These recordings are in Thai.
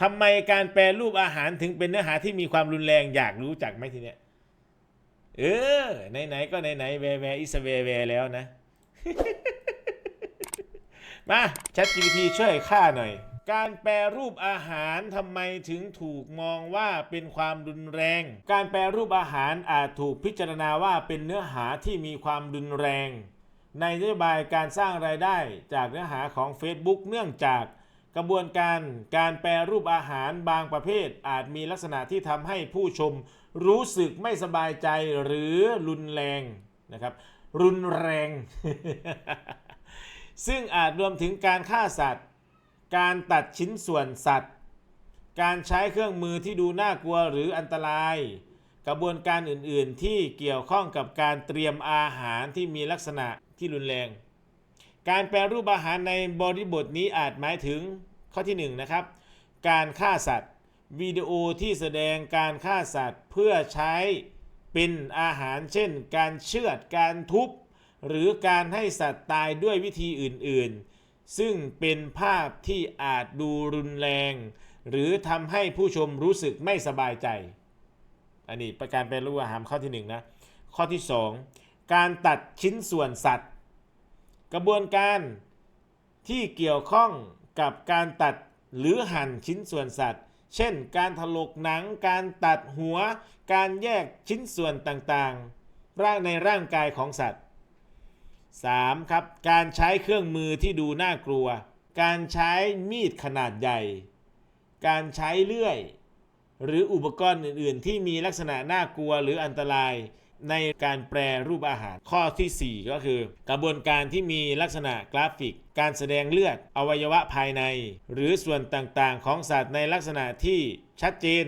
ทำไมการแปรรูปอาหารถึงเป็นเนื้อหาที่มีความรุนแรงอยากรู้จักไหมทีเนี้ยเออไหนๆก็ไหนๆแวร์แวร์อิสแวร์แวร์แล้วนะ มา ChatGPT ช่วยข้าหน่อย การแปรรูปอาหารทำไมถึงถูกมองว่าเป็นความรุนแรง การแปรรูปอาหารอาจถูกพิจารณาว่าเป็นเนื้อหาที่มีความรุนแรง ในนโยบายการสร้างรายได้จากเนื้อหาของ Facebook เนื่องจาก กระบวนการการแปรรูปอาหารบางประเภท อาจมีลักษณะที่ทำให้ผู้ชมรู้สึกไม่สบายใจหรือรุนแรงนะครับ รุนแรง ซึ่งอาจรวมถึงการฆ่าสัตว์ การตัดชิ้นส่วนสัตว์ การใช้เครื่องมือที่ดูน่ากลัวหรืออันตราย กระบวนการอื่นๆ ที่เกี่ยวข้องกับการเตรียมอาหารที่มีลักษณะที่รุนแรงการแปรรูปอาหารในบริบทนี้อาจหมายถึง ข้อที่1นนะครับการฆ่าสัตว์วิดีโอที่แสดงการฆ่าสัตว์เพื่อใช้เป็นอาหารเช่น การเชือดการทุบ หรือการให้สัตว์ตายด้วยวิธีอื่นๆ ซึ่งเป็นภาพที่อาจดูรุนแรง หรือทำให้ผู้ชมรู้สึกไม่สบายใจ อันนี้ประการแปรรูปอาหารข้อที่หนึ่งนะข้อที่สองการตัดชิ้นส่วนสัตว์ กระบวนการที่เกี่ยวข้อง กับการตัดหรือหั่นชิ้นส่วนสัตว์ เช่น การถลกหนัง การตัดหัว การแยกชิ้นส่วนต่างๆ ร่างในร่างกายของสัตว์ 3. ครับ การใช้เครื่องมือที่ดูน่ากลัว การใช้มีดขนาดใหญ่ การใช้เลื่อย หรืออุปกรณ์อื่น ๆ ที่มีลักษณะน่ากลัวหรืออันตราย ในการแปรรูปอาหาร ข้อทีสี่ 4 ก็คือ กระบวนการที่มีลักษณะกราฟิก การแสดงเลือด อวัยวะภายใน หรือส่วนต่างๆ ของสัตว์ในลักษณะที่ชัดเจน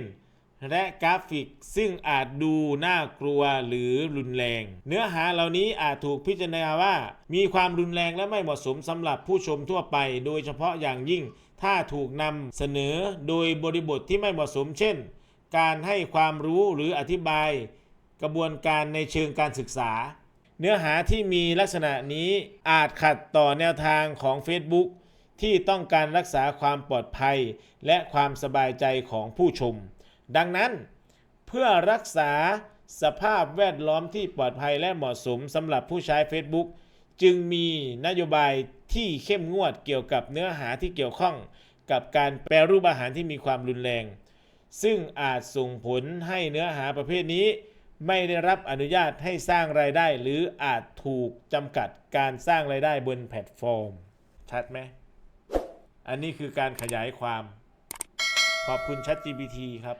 และกราฟิกซึ่งอาจดูน่ากลัวหรือรุนแรง เนื้อหาเหล่านี้อาจถูกพิจารณาว่า มีความรุนแรงและไม่เหมาะสมสำหรับผู้ชมทั่วไป โดยเฉพาะอย่างยิ่ง ถ้าถูกนำเสนอโดยบริบทที่ไม่เหมาะสม เช่น การให้ความรู้หรืออธิบาย กระบวนการในเชิงการศึกษา เนื้อหาที่มีลักษณะนี้อาจขัดต่อแนวทางของ Facebook ที่ต้องการรักษาความปลอดภัยและความสบายใจของผู้ชม ดังนั้นเพื่อรักษาสภาพแวดล้อมที่ปลอดภัยและเหมาะสมสำหรับผู้ใช้ Facebook จึงมีนโยบายที่เข้มงวดเกี่ยวกับเนื้อหาที่เกี่ยวข้องกับการแปรรูปอาหารที่มีความรุนแรง ซึ่งอาจส่งผลให้เนื้อหาประเภทนี้ ไม่ได้รับอนุญาตให้สร้างรายได้ หรืออาจถูกจำกัดการสร้างรายได้บนแพลตฟอร์ม ชัดไหม อันนี้คือการขยายความ ขอบคุณ ChatGPT ครับ